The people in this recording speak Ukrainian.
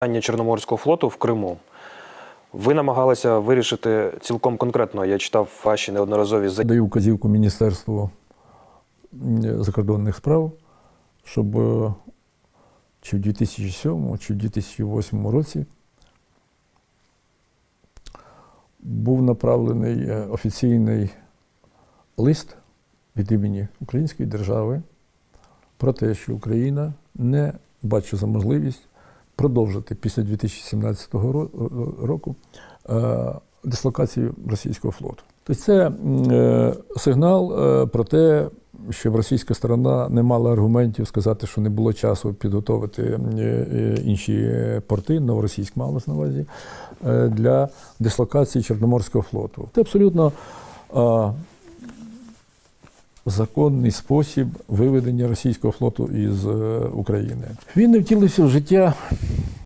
питання Чорноморського флоту в Криму. Ви намагалися вирішити цілком конкретно. Я читав ваші неодноразові заяви. Даю вказівку Міністерству закордонних справ, щоб е, чи в 2007, чи в 2008 році був направлений е, офіційний лист від імені Української держави про те, що Україна не бачить за можливість продовжити після 2017 ро- року е, дислокацію російського флоту. Тобто це е, сигнал е, про те, що російська сторона не мала аргументів сказати, що не було часу е, е, інші порти, новоросійськ малось на увазі, е, для дислокації Чорноморського флоту. Це абсолютно е, законний спосіб виведення російського флоту із е, України. Він не втілився в життя